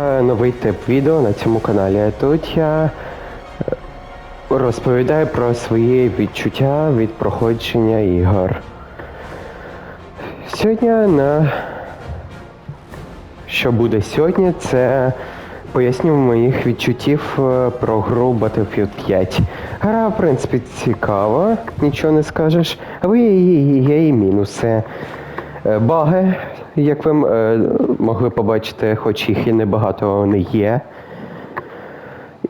Е, Новий тип відео на цьому каналі. Тут я е, розповідаю про свої відчуття від проходження ігор. Сьогодні на що буде сьогодні, це поясню моїх відчуттів е, про гру Battlefield 5. Гра, в принципі, цікава, нічого не скажеш, але є, є мінуси. Е, Баги, як ви е, могли побачити, хоч їх і небагато не є.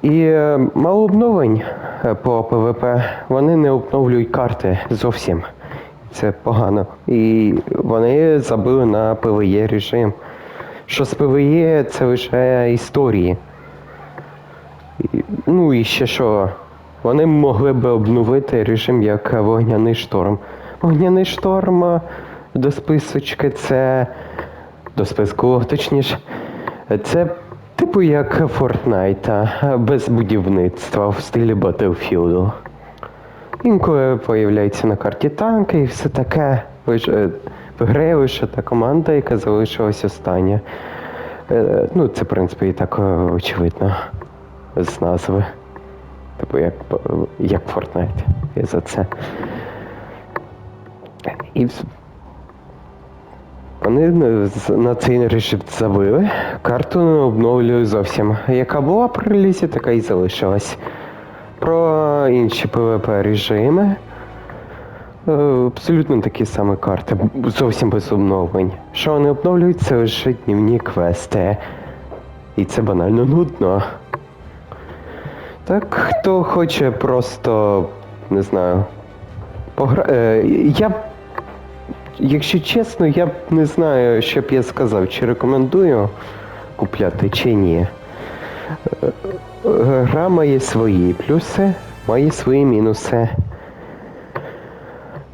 І е, мало обновлень по ПВП. Вони не обновлюють карти зовсім. Це погано. І вони забили на PvE режим. Що з PvE це лише історії. Ну і ще що. Вони могли б обновити режим як вогняний шторм. Вогняний шторм до списочки це. До списку, точніше. Це типу як Fortnite, без будівництва в стилі Battlefield. Інколи появляються на карті танки і все таке. Виграє лише та команда, яка залишилась остання. Е, Ну, це, в принципі, і так е, очевидно з назви. Типу як, як Fortnite. І за це. І вони на- цей режим забили. Карту не обновлюю зовсім. Яка була при релізі, така і залишилась. Про інші PvP режими. е, Абсолютно такі самі карти, зовсім без обновлень. Що вони обновлюють, це лише днівні квести. І це банально нудно. Так, хто хоче просто, не знаю, погра... е, Я Якщо чесно, я б не знаю, що б я сказав, чи рекомендую купляти, чи ні. Е, е, Гра має свої плюси, має свої мінуси.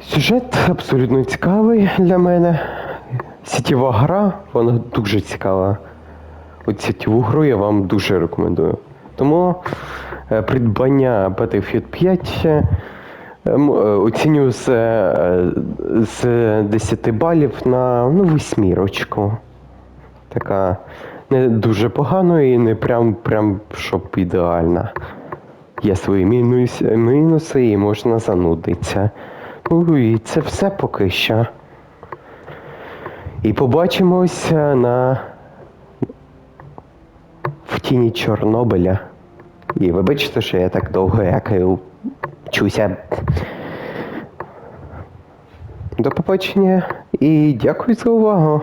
Сюжет абсолютно цікавий для мене. Сітєва гра, вона дуже цікава. От сітєву гру я вам дуже рекомендую. Тому е, придбання Battlefield 5 е, м, е, оцінюю з, е, з 10 балів на ну, восьмірочку. Така не дуже погано і не прям, прям щоб ідеальна. Є свої мінус, мінуси і можна занудитися. Ну і це все поки що. І побачимось е, на в тіні Чорнобиля. І вибачте, що я так довго якаю чуся. До побачення і дякую за увагу.